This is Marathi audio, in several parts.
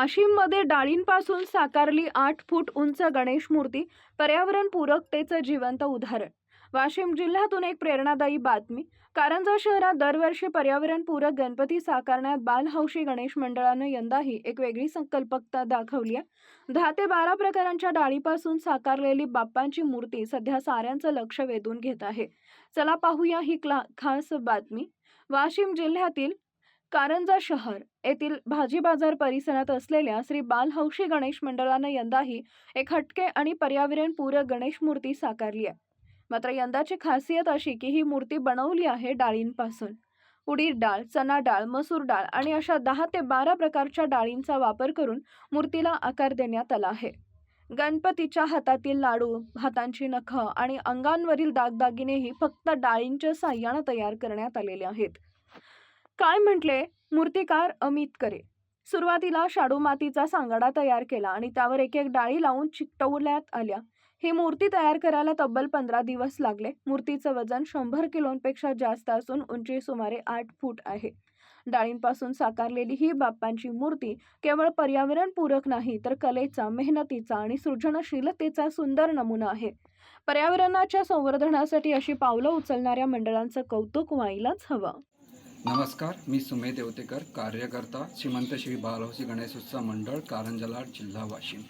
वाशिममध्ये डाळींपासून साकारली आठ फूट उंच गणेश मूर्ती पर्यावरण पूरकतेचं जिवंत उदाहरण. वाशिम जिल्ह्यातून एक प्रेरणादायी बातमी. कारंजा शहरात दरवर्षी पर्यावरणपूरक गणपती साकारण्यात बालहौशी गणेश मंडळानं यंदाही एक वेगळी संकल्पकता दाखवली आहे. दहा ते बारा प्रकारांच्या डाळीपासून साकारलेली बाप्पांची मूर्ती सध्या साऱ्यांचं लक्ष वेधून घेत आहे. चला पाहूया ही क्ला खास बातमी. वाशिम जिल्ह्यातील कारंजा शहर येथील भाजी बाजार परिसरात असलेल्या श्री बालहौशी गणेश मंडळानं यंदाही एक हटके आणि पर्यावरण पूरक गणेश मूर्ती साकारली आहे. मात्र यंदाची खासियत अशी की ही मूर्ती बनवली आहे डाळींपासून. उडीद डाळ चना डाळ मसूर डाळ आणि अशा दहा ते बारा प्रकारच्या डाळींचा वापर करून मूर्तीला आकार देण्यात आला आहे. गणपतीच्या हातातील लाडू हातांची नखं आणि अंगांवरील दागदागिनेही फक्त डाळींच्या साह्यानं तयार करण्यात आलेले आहेत. काय म्हटले? मूर्तिकार अमित करे. सुरुवातीला शाडू मातीचा सांगाडा तयार केला आणि त्यावर एक एक डाळी लावून चिकटवल्यात आल्या. ही मूर्ती तयार करायला तब्बल पंधरा दिवस लागले. मूर्तीचं वजन शंभर किलोंपेक्षा जास्त असून उंची सुमारे आठ फूट आहे. डाळींपासून साकारलेली ही बाप्पांची मूर्ती केवळ पर्यावरणपूरक नाही तर कलेचा मेहनतीचा आणि सृजनशीलतेचा सुंदर नमुना आहे. पर्यावरणाच्या संवर्धनासाठी अशी पावलं उचलणाऱ्या मंडळांचं कौतुक व्हायलाच हवं. नमस्कार मी सुमेध देवतेकर कार्यकर्ता श्रीमंत श्री बालहौसी गणेशोत्सव मंडळ कारंजलाड जिल्हा वाशिम.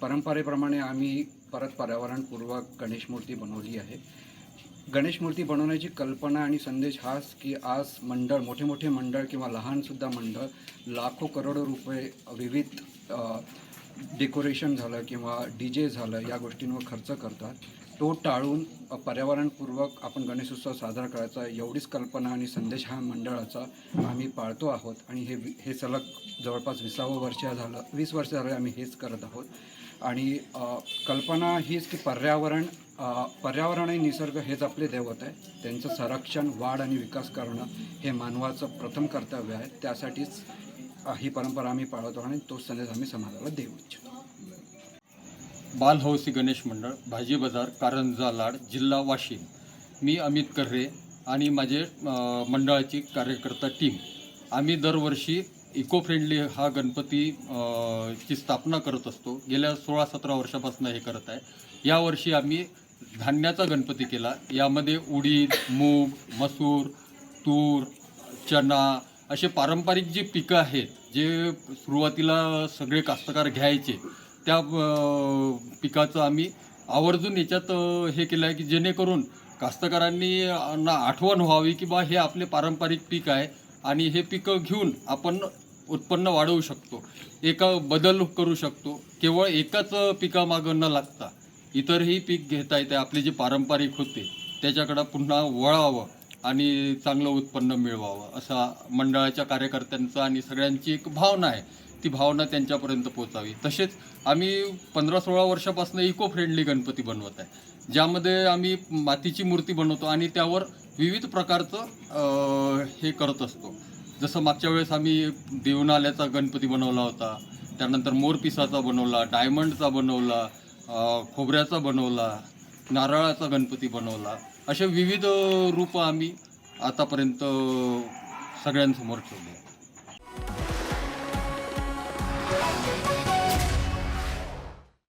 परंपरेप्रमाणे आम्ही परत पर्यावरणपूर्वक गणेश मूर्ती बनवली आहे. गणेश मूर्ती बनवण्याची कल्पना आणि संदेश हाच की आज मंडळ मोठे मोठे मंडळ किंवा लहानसुद्धा मंडळ लाखो करोडो रुपये विविध डेकोरेशन झालं किंवा डी जे झालं या गोष्टींवर खर्च करतात. तो टाळून पर्यावरणपूर्वक आपण गणेशोत्सव साजरा करायचा. एवढीच कल्पना आणि संदेश हा मंडळाचा आम्ही पाळतो आहोत. आणि हे हे सलग जवळपास विसावं वर्ष झालं वीस वर्ष झालं आम्ही हेच करत आहोत. आणि कल्पना हीच की पर्यावरण पर्यावरण आणि निसर्ग हेच आपले दैवत आहे. त्यांचं संरक्षण वाढ आणि विकास करणं हे मानवाचं प्रथम कर्तव्य आहे. त्यासाठीच ही परंपरा आम्ही पाळतो आणि तो संदेश आम्ही समाजाला देऊ इच्छितो. बालहौसी गणेश मंडळ भाजी बाजार कारंजा लाड जिल्हा वाशिम. मी अमित कर्रे आणि माझे मंडळाची कार्यकर्ता टीम. आम्ही दरवर्षी इको फ्रेंडली हा गणपती ची स्थापना करत असतो. गेल्या सोळा सतरा वर्षापासून हे करत आहे. यावर्षी आम्ही धान्याचा गणपती केला. यामध्ये उडीद मूग मसूर तूर चना असे पारंपरिक जी पिकं आहेत जे सुरुवातीला सगळे कास्तकार घ्यायचे त्या पिकाचं आम्ही आवर्जून याच्यात हे केलं आहे की जेणेकरून कास्तकारांनी ना आठवण व्हावी की बा हे आपले पारंपरिक पीक आहे आणि हे पिकं घेऊन आपण उत्पन्न वाढवू शकतो. एका बदल करू शकतो. केवळ एकाच पिकामागं न लागता इतरही पीक घेता येते. आपले जे पारंपरिक होते त्याच्याकडं पुन्हा वळावं आणि चांगलं उत्पन्न मिळवावं असा मंडळाच्या कार्यकर्त्यांचा आणि सगळ्यांची एक भावना आहे. ती भावना त्यांच्यापर्यंत पोहोचावी. तसेच आम्ही पंधरा सोळा वर्षापासून इको फ्रेंडली गणपती बनवत आहे. ज्यामध्ये आम्ही मातीची मूर्ती बनवतो आणि त्यावर विविध प्रकारचं हे करत असतो. जसं मागच्या वेळेस आम्ही देवनाल्याचा गणपती बनवला होता. त्यानंतर मोरपिसाचा बनवला डायमंडचा बनवला खोबऱ्याचा बनवला नारळाचा गणपती बनवला. असे विविध रूपं आम्ही आतापर्यंत सगळ्यांसमोर ठेवले